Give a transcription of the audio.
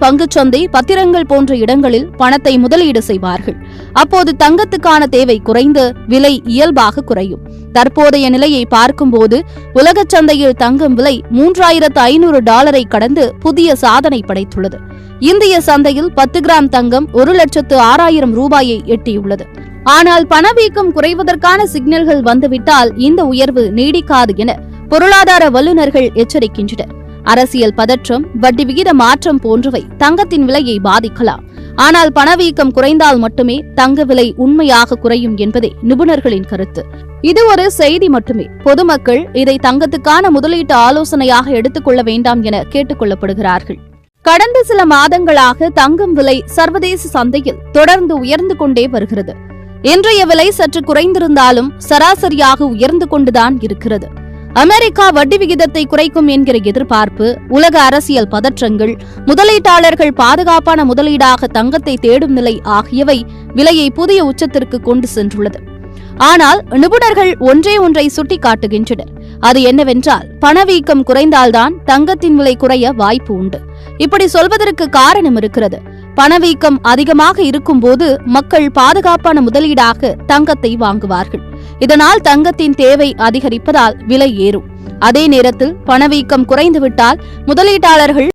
பங்குச்சந்தை பத்திரங்கள் போன்ற இடங்களில் பணத்தை முதலீடு செய்வார்கள். அப்போது தங்கத்துக்கான தேவை குறைந்து விலை இயல்பாக குறையும். தற்போதைய நிலையை பார்க்கும்போது உலகச் சந்தையில் தங்கம் விலை மூன்றாயிரத்து ஐநூறு டாலரை கடந்து புதிய சாதனை படைத்துள்ளது. இந்திய சந்தையில் பத்து கிராம் தங்கம் ஒரு லட்சத்து ஆறாயிரம் ரூபாயை எட்டியுள்ளது. ஆனால் பணவீக்கம் குறைவதற்கான சிக்னல்கள் வந்துவிட்டால் இந்த உயர்வு நீடிக்காது என பொருளாதார வல்லுநர்கள் எச்சரிக்கின்றனர். அரசியல் பதற்றம் வட்டி விகித மாற்றம் போன்றவை தங்கத்தின் விலையை பாதிக்கலாம். ஆனால் பணவீக்கம் குறைந்தால் மட்டுமே தங்க விலை உண்மையாக குறையும் என்பதே நிபுணர்களின் கருத்து. இது ஒரு செய்தி மட்டுமே. பொதுமக்கள் இதை தங்கத்துக்கான முதலீட்டு ஆலோசனையாக எடுத்துக்கொள்ள வேண்டாம் என கேட்டுக் கொள்ளப்படுகிறார்கள். கடந்த சில மாதங்களாக தங்கம் விலை சர்வதேச சந்தையில் தொடர்ந்து உயர்ந்து கொண்டே வருகிறது. இன்றைய விலை சற்று குறைந்திருந்தாலும் சராசரியாக உயர்ந்து கொண்டுதான் இருக்கிறது. அமெரிக்கா வட்டி விகிதத்தை குறைக்கும் என்கிற எதிர்பார்ப்பு உலக அரசியல் பதற்றங்கள் முதலீட்டாளர்கள் பாதுகாப்பான முதலீடாக தங்கத்தை தேடும் நிலை ஆகியவை விலையை புதிய உச்சத்திற்கு கொண்டு சென்றுள்ளது. ஆனால் நிபுணர்கள் ஒன்றே ஒன்றை சுட்டிக்காட்டுகின்றனர். அது என்னவென்றால் பணவீக்கம் குறைந்தால்தான் தங்கத்தின் விலை குறைய வாய்ப்பு உண்டு. இப்படி சொல்வதற்கு காரணம் இருக்கிறது. பணவீக்கம் அதிகமாக இருக்கும்போது மக்கள் பாதுகாப்பான முதலீடாக தங்கத்தை வாங்குவார்கள். இதனால் தங்கத்தின் தேவை அதிகரிப்பதால் விலை ஏறும். அதே நேரத்தில் பணவீக்கம் குறைந்துவிட்டால் முதலீட்டாளர்கள்